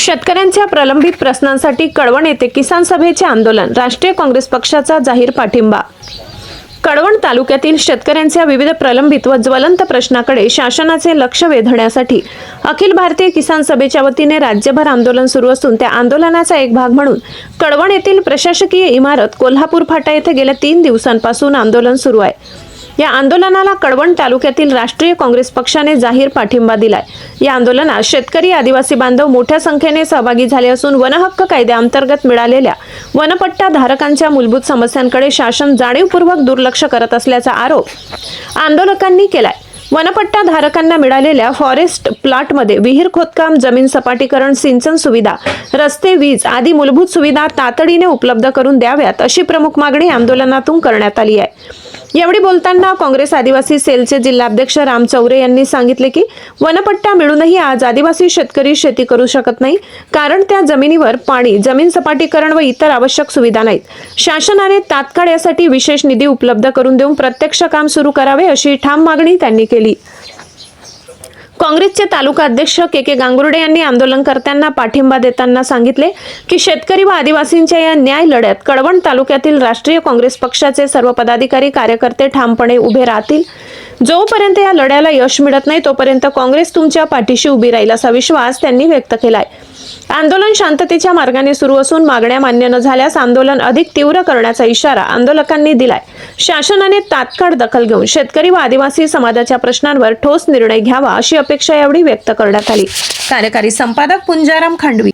शेतकऱ्यांच्या प्रलंबित प्रश्नांसाठी कळवण येथे किसान सभेचे आंदोलन राष्ट्रीय काँग्रेस पक्षाचा जाहीर पाठिंबा. कळवण तालुक्यातील शेतकऱ्यांच्या विविध प्रलंबित व ज्वलंत प्रश्नाकडे शासनाचे लक्ष वेधण्यासाठी अखिल भारतीय किसान सभेच्या वतीने राज्यभर आंदोलन सुरू असून त्या आंदोलनाचा एक भाग म्हणून कळवण येथील प्रशासकीय इमारत कोल्हापूर फाटा येथे गेल्या तीन दिवसांपासून आंदोलन सुरू आहे. या आंदोलनाला कळवण तालुक्यातील राष्ट्रीय काँग्रेस पक्षाने जाहीर पाठिंबा दिलाय. या आंदोलनात शेतकरी आदिवासी बांधव मोठ्या संख्येने सहभागी झाले असून वनहक्क कायद्याअंतर्गत मिळालेल्या वनपट्टा धारकांच्या मूलभूत समस्यांकडे शासन जाणीवपूर्वक दुर्लक्ष करत असल्याचा आरोप आंदोलकांनी केलाय. वनपट्टा धारकांना मिळालेल्या फॉरेस्ट प्लॉटमध्ये विहीर खोदकाम जमीन सपाटीकरण सिंचन सुविधा रस्ते वीज आदी मूलभूत सुविधा तातडीने उपलब्ध करून द्याव्यात अशी प्रमुख मागणी आंदोलनातून करण्यात आली आहे. यावेळी बोलताना काँग्रेस आदिवासी सेलचे जिल्हाध्यक्ष राम चौरे यांनी सांगितले की वनपट्टा मिळूनही आज आदिवासी शेतकरी शेती करू शकत नाही कारण त्या जमिनीवर पाणी जमीन सपाटीकरण व इतर आवश्यक सुविधा नाहीत. शासनाने तात्काळ यासाठी विशेष निधी उपलब्ध करून देऊन प्रत्यक्ष काम सुरू करावे अशी ठाम मागणी त्यांनी केली. काँग्रेसचे तालुका अध्यक्ष के के गांगुर्डे यांनी आंदोलनकर्त्यांना पाठिंबा देताना सांगितले की शेतकरी व आदिवासींच्या या न्याय लढ्यात कडवण तालुक्यातील राष्ट्रीय काँग्रेस पक्षाचे सर्व पदाधिकारी कार्यकर्ते ठामपणे उभे राहतील. जोपर्यंत या लढ्याला यश मिळत नाही तोपर्यंत काँग्रेस तुमच्या पाठीशी उभी राहील असा विश्वास त्यांनी व्यक्त केलाय. आंदोलन शांततेच्या मार्गाने सुरू असून मागण्या मान्य न झाल्यास आंदोलन अधिक तीव्र करण्याचा इशारा आंदोलकांनी दिलाय. शासनाने तात्काळ दखल घेऊन शेतकरी व आदिवासी समाजाच्या प्रश्नांवर ठोस निर्णय घ्यावा अशी अपेक्षा यावेळी व्यक्त करण्यात आली. कार्यकारी संपादक पुंजाराम खांडवी.